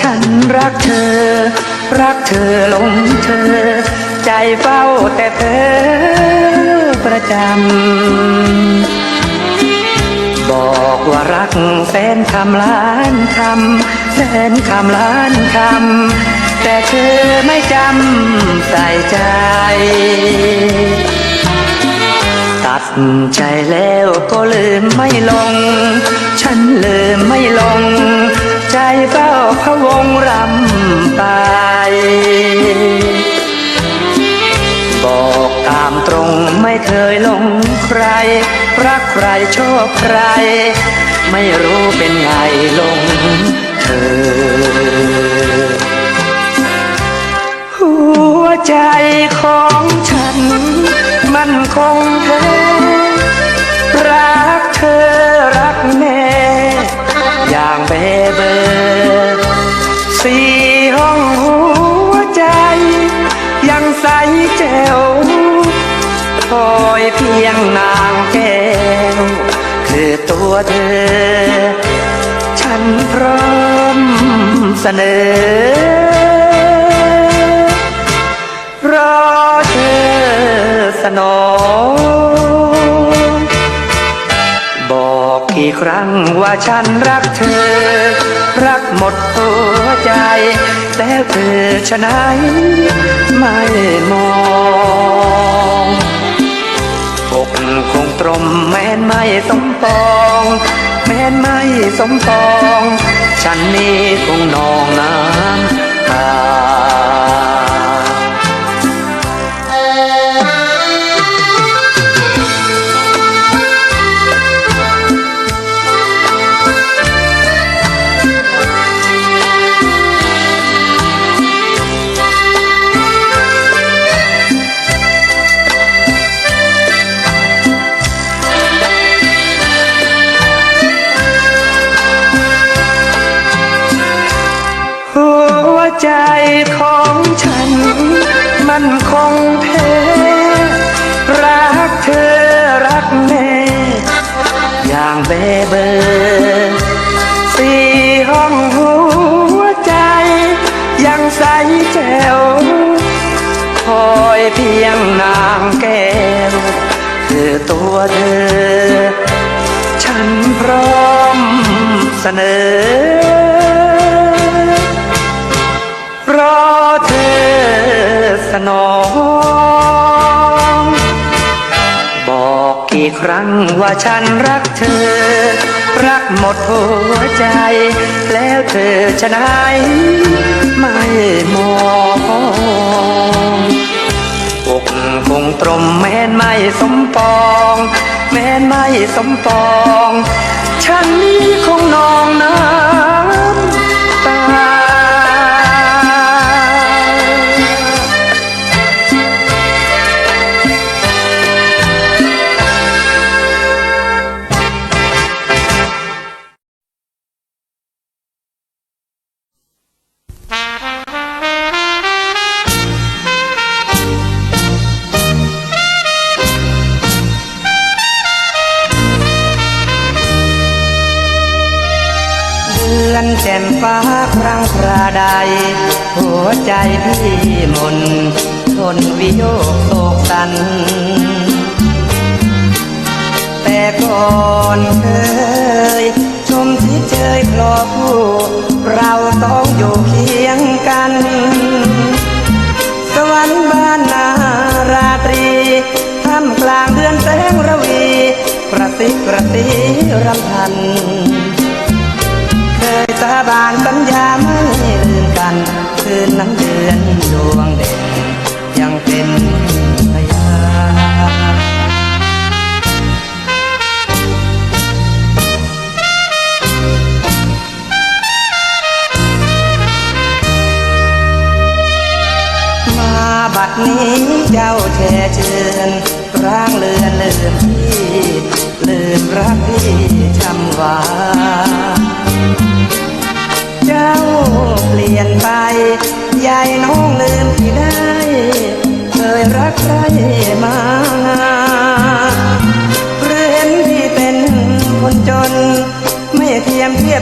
ฉันรักเธอ รักเธอหลงเธอ ใจเฝ้าแต่เธอประจำ บอกว่ารักแสนคำล้านคำแสนคำล้านคำแต่เธอไม่จำใส่ใจ ตัดใจแล้วก็ลืมไม่ลง รำไป บอกตามตรงไม่เคยหลงใคร รักใครชอบใคร ไม่รู้เป็นไงลงเธอ หัวใจของ สนอรอเธอสนองบอกกี่ครั้งว่าฉันรักเธอ รักหมดหัวใจแล้วเธอชะไหนไม่มองอกคงตรมแม้นไม่สมปอง แม้นไม่สมปอง ฉันนี้คงนองน้ำตา ใจของฉัน มันคงแพ้รักเธอรักแน่อย่างเบเบอร์สี่ห้องหัวใจ ยังใสแจ๋วคอยเพียงนางแก้วคือตัวเธอ ฉันพร้อมเสนอ นอง บอกกี่ครั้งว่าฉันรักเธอ รักหมดหัวใจ แล้วเธอจะไหนไม่มองอกคงตรมแม้นไม่สมปอง แม้นไม่สมปอง ฉันนี้คงนองน้ำ ฟ้าครั้งคราใด หัวใจพี่มนทนวิโยกโศกสัน แต่ก่อนเคย ชมที่เชยคลอคู่ เราต้องอยู่เคียงกัน สวรรค์บ้านนาราตรีท่ามกลางเดือนแสงระวีกระซิกระซีรำพัน สาบานสัญญาไม่ลืมกัน คืนนั้นเดือนดวงเด่นยังเป็นพยานมาบัดนี้เจ้าแช่เชิญร่างเลือนลืมพี่ลืมรักพี่ช้ำหวา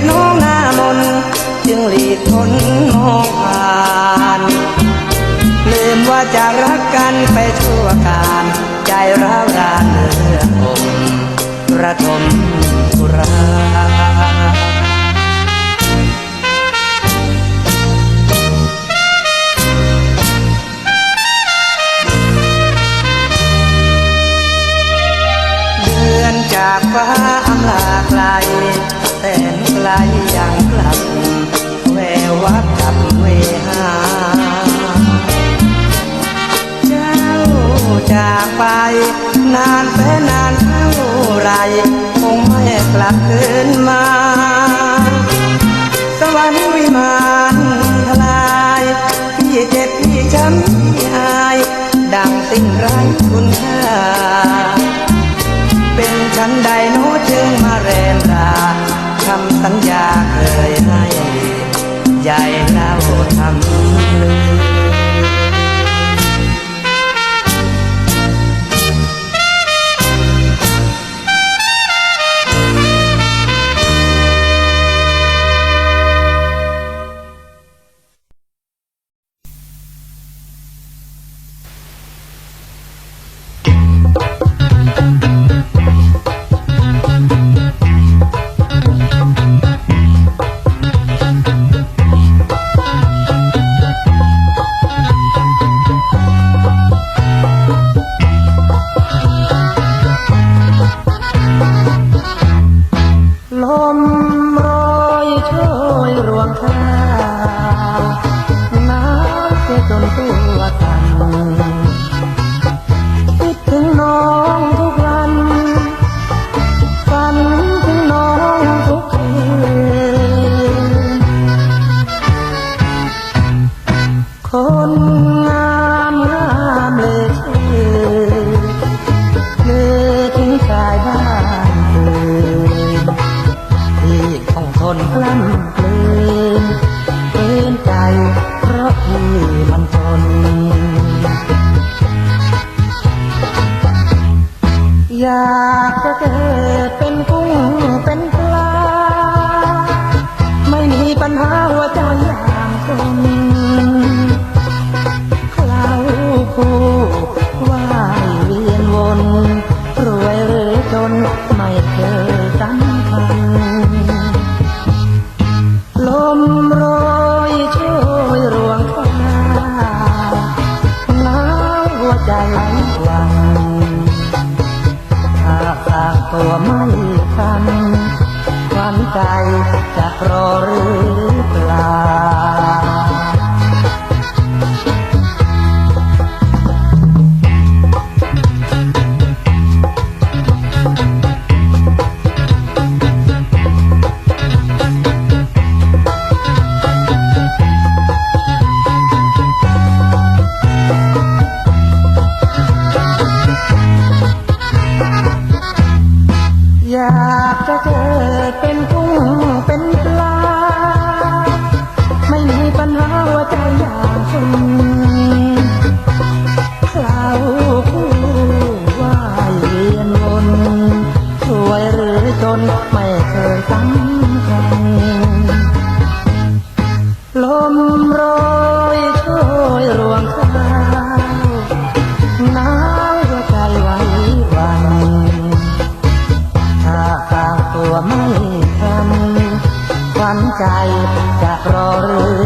น้องหน้ามน จึงหลีกทนมองผ่านลืมว่าจะรักกันไปชั่วการ ใจร้าวรานเนื้อผมระทมสุราเดือนจากฟ้าอำลาไกลแสนไก ลอย่างกลับ แวววับกับเวหา เจ้าจากไป นานแสนนานเท่าไร คงไม่กลับคืนมา สวรร อยากจะเกิดเป็นกุ้งเป็นปลา ไม่มีปัญหาหัวใจอย่างคน จะ คู่ว่ายเวียนวนรวยหรือจนไม่เคยสำคัญลมโรยช่วยรวงข้าวหนาวหัวใจไหว้หวันถ้าสร้างตัวไม่ทันฝันใจจะรอหรือ